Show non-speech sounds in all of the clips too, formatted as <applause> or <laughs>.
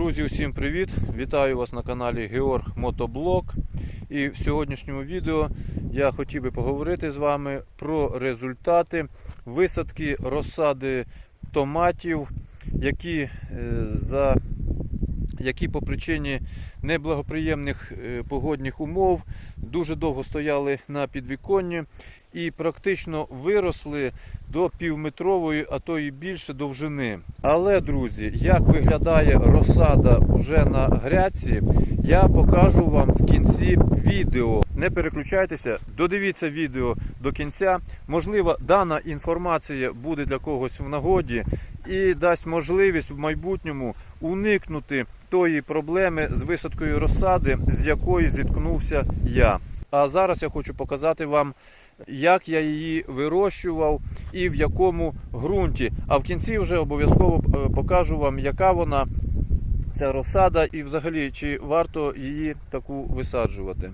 Друзі, усім привіт! Вітаю вас на каналі Георг Мотоблог. І в сьогоднішньому відео я хотів би поговорити з вами про результати висадки розсади томатів, які, е, за, які по причині неблагоприємних е, погодних умов дуже довго стояли на підвіконні і практично виросли до півметрової, а то і більше довжини. Але, друзі, як виглядає розсада вже на грядці, я покажу вам в кінці відео. Не переключайтеся, додивіться відео до кінця. Можливо, дана інформація буде для когось в нагоді і дасть можливість в майбутньому уникнути тої проблеми з висадкою розсади, з якою зіткнувся я. А зараз я хочу показати вам як я її вирощував і в якому ґрунті. А в кінці вже обов'язково е, покажу вам, яка вона, ця розсада, і взагалі чи варто її таку висаджувати.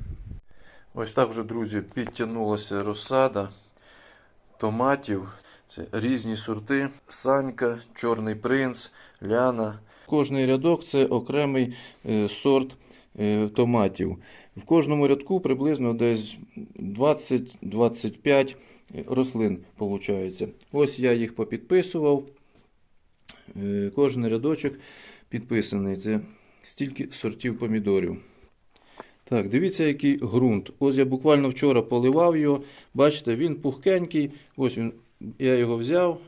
Ось так вже, друзі, підтягнулася розсада томатів. Це різні сорти: Санька, Чорний принц, Ляна. Кожний рядок це окремий е, сорт е, томатів. В кожному рядку приблизно десь 20-25 рослин виходить. Ось я їх попідписував. Е, Кожен рядочок підписаний. Це стільки сортів помідорів. Так, дивіться, який ґрунт. Ось я буквально вчора поливав його. Бачите, він пухкенький. Ось він, я його взяв.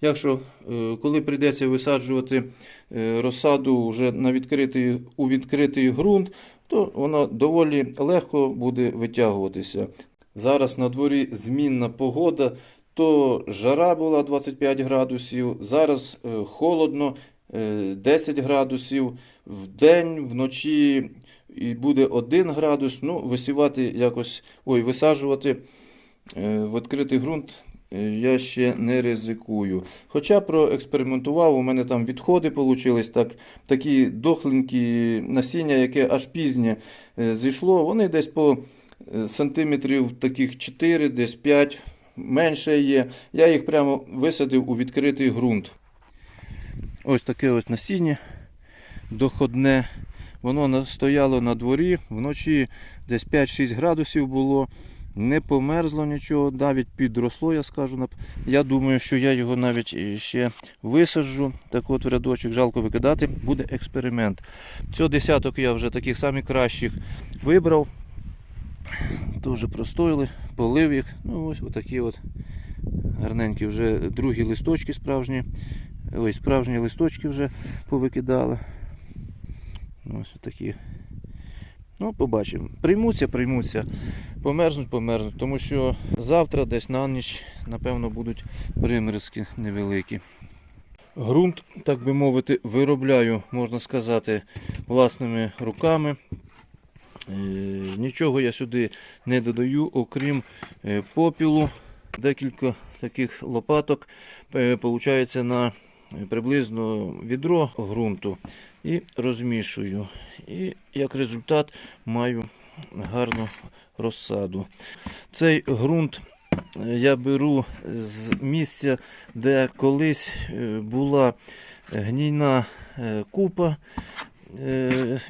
Якщо е, коли прийдеться висаджувати е, розсаду вже на відкритий, у відкритий ґрунт, то вона доволі легко буде витягуватися. Зараз на дворі змінна погода, то жара була 25 градусів, зараз е, холодно е, 10 градусів, в день, вночі і буде 1 градус. Ну, висівати якось, ой, висаджувати е, в відкритий ґрунт е, я ще не ризикую. Хоча проекспериментував, у мене там відходи вийшли, так, такі дохленькі насіння, яке аж пізнє е, зійшло. Вони десь по е, сантиметрів таких 4, десь 5 менше є. Я їх прямо висадив у відкритий ґрунт. Ось таке ось насіння доходне. Воно стояло на дворі, вночі десь 5-6 градусів було. Не померзло нічого, навіть підросло, я скажу. Я думаю, що я його навіть ще висаджу. Так от в рядочок, жалко викидати, буде експеримент. Цього десяток я вже таких самих кращих вибрав. Дуже простоїли, полив їх. Ну ось отакі от гарненькі вже другі листочки справжні. Ось справжні листочки вже повикидали. Ось такі. Ну, побачимо. Приймуться, приймуться. Померзнуть, померзнуть. Тому що завтра десь на ніч, напевно, будуть приморозки невеликі. Грунт, так би мовити, виробляю, можна сказати, власними руками. Е, Нічого я сюди не додаю, окрім е, попілу. Декілька таких лопаток е, получається на е, приблизно відро ґрунту і розмішую. І як результат маю гарну розсаду. Цей ґрунт е, я беру з місця, де колись е, була гнійна е, купа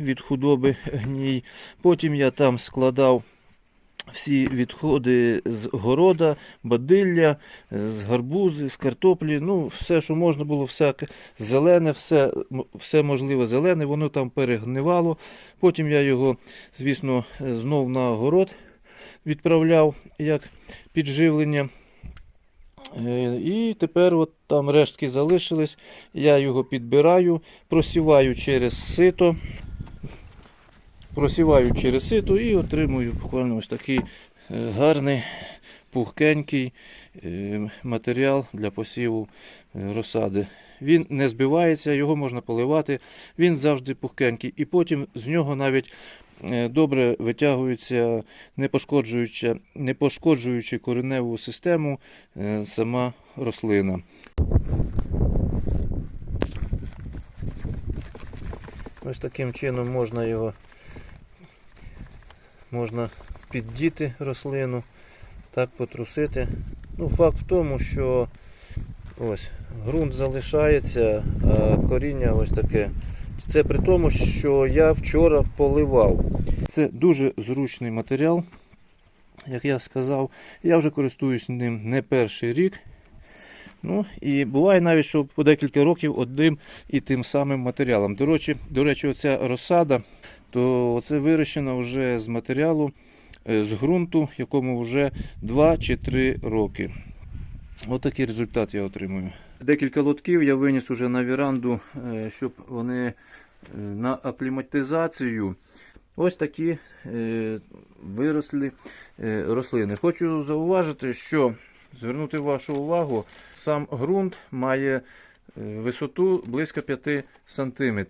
від худоби гній. Потім я там складав всі відходи з города, бадилля, з гарбузи, з картоплі, ну, все, що можна було, всяке зелене, все, все можливе зелене, воно там перегнивало. Потім я його, звісно, знов на город відправляв як підживлення. Е, І тепер от там рештки залишились. Я його підбираю, просіваю через сито. Просіваю через сито і отримую буквально ось такий е, гарний, пухкенький е, матеріал для посіву е, розсади. Він не збивається, його можна поливати, він завжди пухкенький. І потім з нього навіть добре витягується, не пошкоджуючи, не пошкоджуючи кореневу систему сама рослина. Ось таким чином можна його можна піддіти рослину, так потрусити. Ну, факт в тому, що ось ґрунт залишається, а коріння ось таке Це при тому, що я вчора поливав. Це дуже зручний матеріал, як я сказав. Я вже користуюсь ним не перший рік. Ну і буває навіть, що по декілька років одним і тим самим матеріалом. До речі, до речі, оця розсада, то це вирощена вже з матеріалу, е, з ґрунту, якому вже 2 чи 3 роки. Отакий результат я отримую. Декілька лотків я виніс уже на віранду, е, щоб вони е, на акліматизацію. Ось такі виросли рослини. Хочу зауважити, що звернути вашу увагу, сам ґрунт має висоту близько 5 см.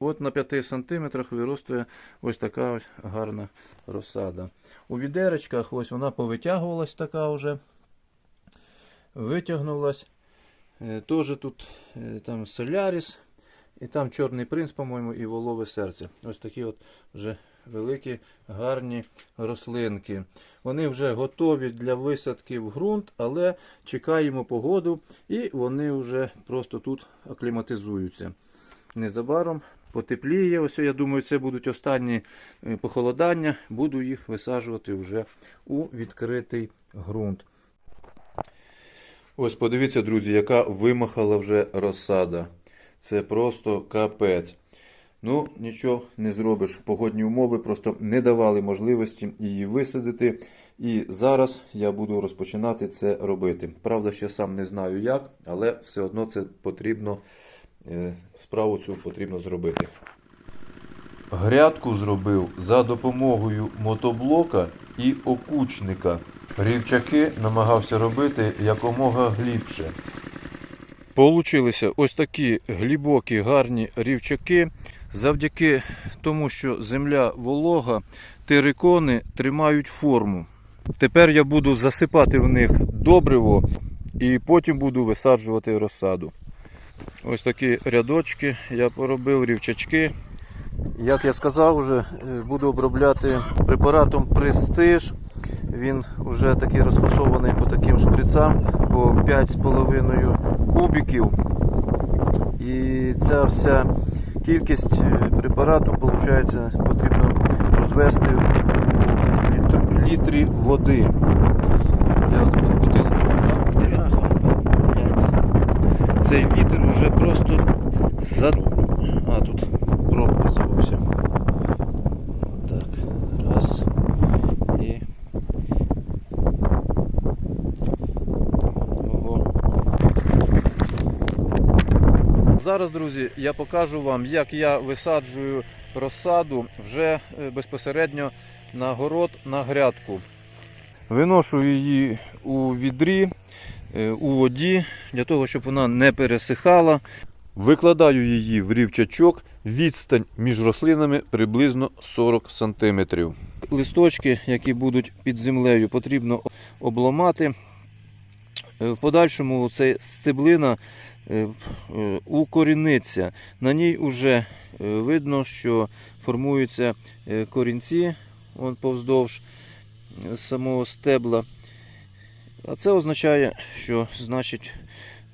От на 5 см виростає ось така ось гарна розсада. У відеречках ось вона повитягувалась така вже. Витягнулась. Е, Теж тут е, там соляріс, і там чорний принц, по-моєму, і волове серце. Ось такі от вже великі гарні рослинки. Вони вже готові для висадки в ґрунт, але чекаємо погоду, і вони вже просто тут акліматизуються. Незабаром потепліє. Ось я думаю, це будуть останні е, похолодання. Буду їх висаджувати вже у відкритий ґрунт. Ось подивіться, друзі, яка вимахала вже розсада. Це просто капець. Ну, нічого не зробиш. Погодні умови просто не давали можливості її висадити. І зараз я буду розпочинати це робити. Правда, ще сам не знаю як, але все одно це потрібно, справу цю потрібно зробити. Грядку зробив за допомогою мотоблока і окучника. Рівчаки намагався робити якомога глибше. Получилися ось такі глибокі гарні рівчаки. Завдяки тому, що земля волога, терикони тримають форму. Тепер я буду засипати в них добриво і потім буду висаджувати розсаду. Ось такі рядочки я поробив, рівчачки. Як я сказав, вже е, буду обробляти препаратом Престиж. Він вже такий розфасований по таким шприцам по 5,5 кубиків. І ця вся кількість е, препарату виходить, потрібно розвести в літрі води. Я от тут бутилку. Цей вітер вже просто за. А тут пробка забувся. Так, раз. І. Ого. Зараз, друзі, я покажу вам, як я висаджую розсаду вже е, безпосередньо на город на грядку. Виношу її у відрі, у воді, для того, щоб вона не пересихала. Викладаю її в рівчачок, відстань між рослинами приблизно 40 см. Листочки, які будуть під землею, потрібно обламати. Е, В подальшому ця стеблина е, е, укоріниться. На ній вже видно, що формуються е, корінці повздовж е, самого стебла. А це означає, що значить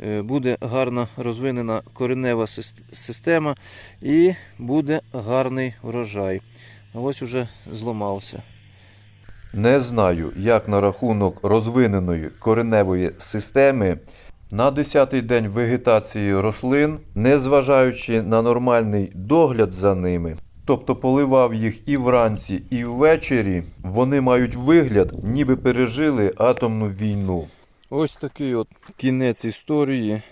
е, буде гарно розвинена коренева система і буде гарний врожай. А ось уже зламався. Не знаю, як на рахунок розвиненої кореневої системи на 10-й день вегетації рослин, незважаючи на нормальний догляд за ними, тобто поливав їх і вранці, і ввечері, вони мають вигляд, ніби пережили атомну війну. Ось такий от кінець історії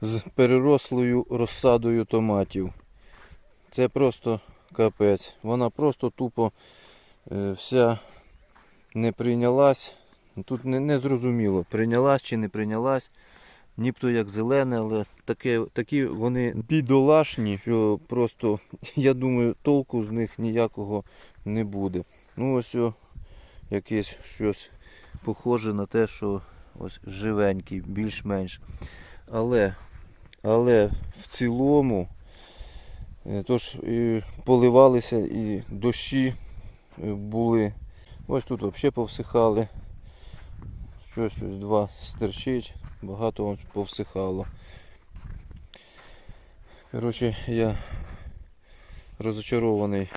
з перерослою розсадою томатів. Це просто капець. Вона просто тупо е, вся не прийнялась. Тут не, не зрозуміло, прийнялась чи не прийнялась. Нібто як зелене, але таке, такі вони бідолашні, що просто, <laughs> я думаю, толку з них ніякого не буде. Ну ось о, якесь щось похоже на те, що ось живенький, більш-менш. Але, але в цілому, е, тож і поливалися, і дощі е, були. Ось тут взагалі повсихали. Щось ось два стерчить, багато повсихало. Коротше, я розочарований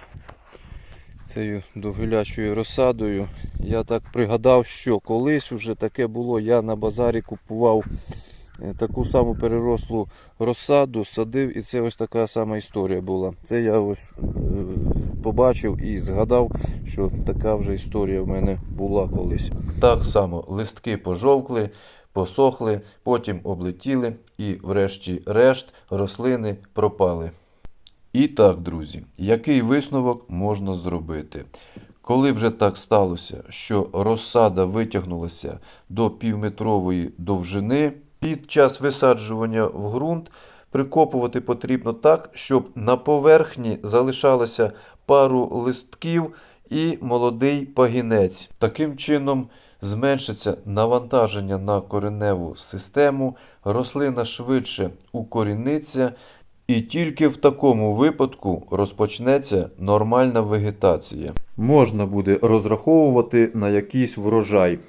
цією довгилячою розсадою. Я так пригадав, що колись уже таке було. Я на базарі купував е, таку саму перерослу розсаду, садив, і це ось така сама історія була. Це я ось е, побачив і згадав, що така вже історія в мене була колись. Так само листки пожовкли, посохли, потім облетіли і, врешті-решт, рослини пропали. І так, друзі, який висновок можна зробити? Коли вже так сталося, що розсада витягнулася до півметрової довжини, під час висаджування в ґрунт прикопувати потрібно так, щоб на поверхні залишалося пару листків і молодий пагінець. Таким чином зменшиться навантаження на кореневу систему, рослина швидше укоріниться, і тільки в такому випадку розпочнеться нормальна вегетація. Можна буде розраховувати на якийсь врожай.